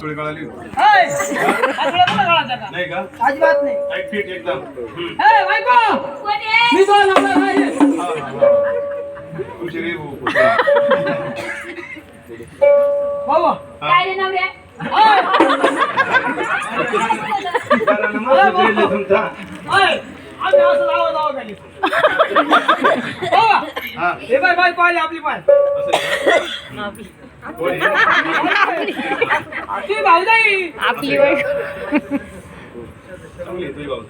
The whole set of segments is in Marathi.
थोडी कळाली? नाही का अजिबात नाही फिट एकदम. हे, बायको! कोण आहे? मी तो नवरा आहे. खुशी रे भाऊ, खुशी. भाऊ, काय रे नवऱ्या हाय! बरं, नमस्ते दिले तुमचा. हाय! आम्ही असं जावं जावं खाली. भाऊ, बाय बायको आली आपली पाय असं आहे का? कोण आहे? आपली आहे तुझी भाऊ.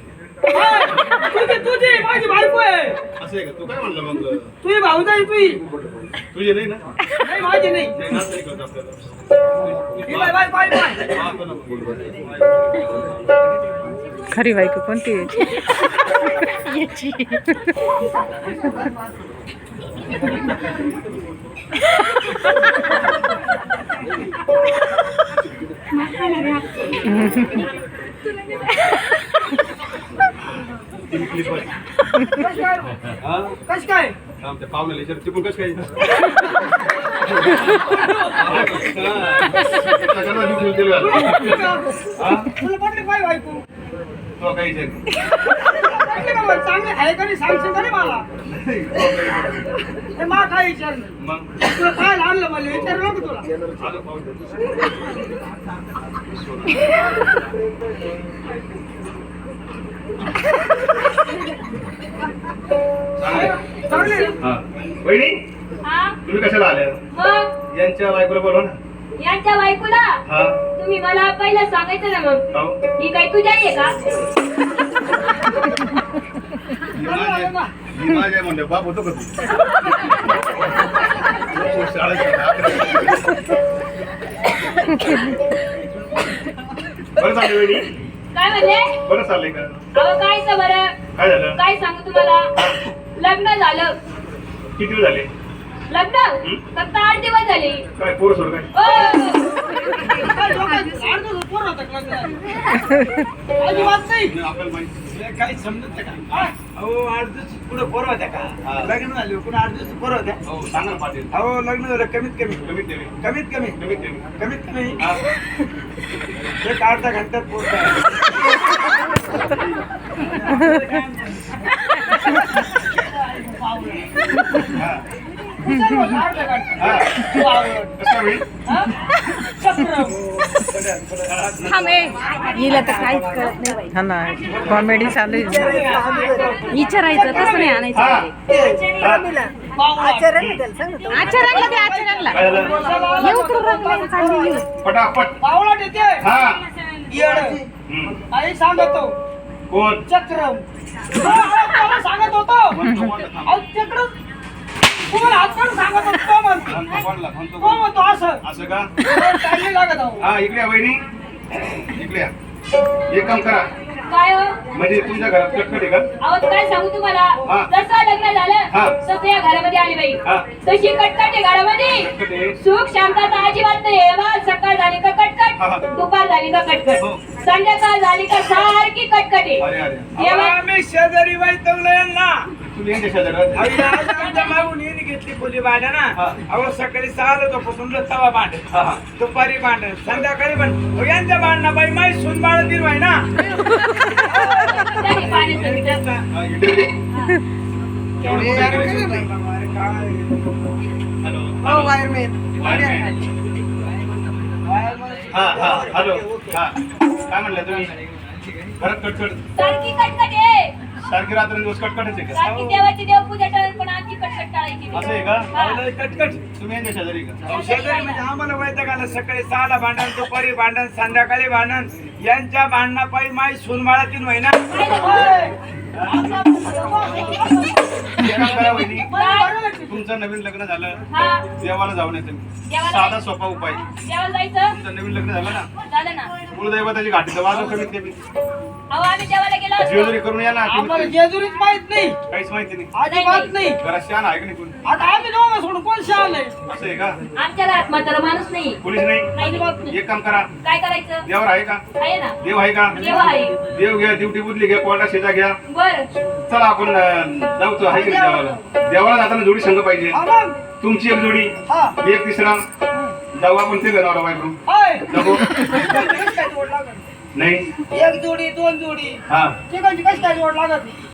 हाय! तुझी तुझी माझी बायको आहे. असं आहे का? तू काय म्हणलं मग? तुझी तुझी. तुझे नाही ना? नाही माझी नाही. खरी बायको कोणती आहे? याची तीन clip आहे. कशी काय हा? कशी काय थांब, त्या पाहुण्याला विचार तिकडून कसं काय सगळ्यांना लिहून दिलं. हा? तुला पटली बायको काही विचार नाही. पटली का बरं? चांगली आहे का नाही सांगशील का नाही मला हे मा काय विचार नाही मग तुला काय आणलं मला विचारलं नको तुला आलं. हा? तुम्ही कशाला आल्या मग? यांच्या बायकोला बोलवा ना. यांच्या बायकोला? हा. तुम्ही मला पहिलं सांगायचं ना मग. हो. ही काय तुझी आई आहे का? ही माझ्या- ही माझ्या म्हणलं बाप होतो का तू? हो, शाळेत गेला, अकरा. बरं चाललंय वहिनी. काय म्हणले? बरं चाललंय का? अहो काय बरं? काय झालं? काय सांगू तुम्हाला? लग्न झालं. किती झाले? लग्न? फक्त आठ दिवस झाले. काय पोरं सोड माहिती काही समजत नाही का? हा? अहो आठ दिवस पुढे पोरं होत्या हा. का लग्न झाले पुढे आठ दिवस पोरं होत्या? हो सांगा ना पाटील. अहो लग्न झालं कमीत कमी. कमीत कमी. कमीत कमी. कमीत कमी. कमीत कमी. हा. एक अर्धा घंट्यात पोहोचता हा. विचार बघ, अर्धं घंटा. हा. तू आवड. कसं काय होईल हा? चक्रम. हिला तर काहीच कळत नाही बाई. हा ना कॉमेडी चालू आहे. विचारायचं तसं नाही आणायचं. दे येऊ तर येऊ पटापट. देते येड. आई सांगतो. कोण? चक्रम. मला सांगत होतो. म्हणतो तुम्हाला हात काढून सांगत होतो तो म्हणतो. म्हणतो कोणला म्हणतो तो कोण? म्हणतो असं. असं का? लागत आहो हा इकडे या वहिनी. इकडे या. एक काम करा. काय हो? म्हणजे तुमच्या घरात कटकट आहे का? अहो काय सांगू हा. तुम्हाला जसं लग्न हा. झालं तसं या घरामध्ये आली बाई. हा. तशी कटकट आहे घरामध्ये. कटकट आहे? सुख शांतता अजिबात नाही. आहे सकाळ झाली का हा, हा. कटकट दुपार झाली का हो. कटकट संध्याकाळ झाली का सारखी कटकट आहे. अरे अरे. तेव्हा आम्ही शेजारी बाई तंगला यांना. तुम्ही यांच्या शेजारात अहो, आज आमच्या मागून येणे घेतली खोली भांड्या ना. अहो सकाळी सहाला झोपासून तवा भांड. दुपारी भांड संध्याकाळी भांड. यांच्या भांडणा बाई माई सून बाळ दिल बाई ना. हा, हॅलो हो. हा हा हा. काय म्हणलं तुम्ही? घरात कटकट. सारखी आहे. सारखी रात्रंदिवस कटकटच आहे का? सारखी देवाची देवपूजा टळण पण आमची कटकट टाळायची असं नाही. आहे का. कटकट. तुम्ही यांच्या शेजारी का? अहो, शेजारी म्हणजे आम्हाला आलं. सकाळी सहाला भांडण दुपारी भांडण संध्याकाळी भांडण. यांच्या भांडणापायी माई सून बाळातील महिना. तुमचं नवीन लग्न झालं. हा. देवाला जाऊन येतं साधा सोपा उपाय. देवाला जायचं. तुमचं नवीन लग्न झालं ना? झालं ना. कुलदैवताची घाटीचं वाजव कमीत कमी. अहो आम्ही देवाला गेलो असतो. जेजुरी करून या ना आम्हाला. जेजुरीच माहीत नाही. काहीच माहिती नाही. अजिबात नाही घरात शान आहे का नाही कोणी? आता आम्ही सोडून कोण आहे? असं आहे का? आमच्या माणूस नाही. पोलीस नाही? नाही एक काम करा. काय करायचं? देवर आहे का? आहे ना. देव आहे का? देव आहे. देव घ्या ड्युटी बुदली घ्या कोर्टा शेजा घ्या. बर. चला आपण अं, जाऊ तो आहे का नाही देवाला. देवाला जाताना जोडी संघ पाहिजे. हा मग. तुमची एक जोडी. हा. एक तिसरा. जाऊ आपण ते नवरा बायको होय. नको कशी काय जोड लागत? नाही. एक जोडी दोन जोडी. हा. चिकनची कशी काय जोड लागत?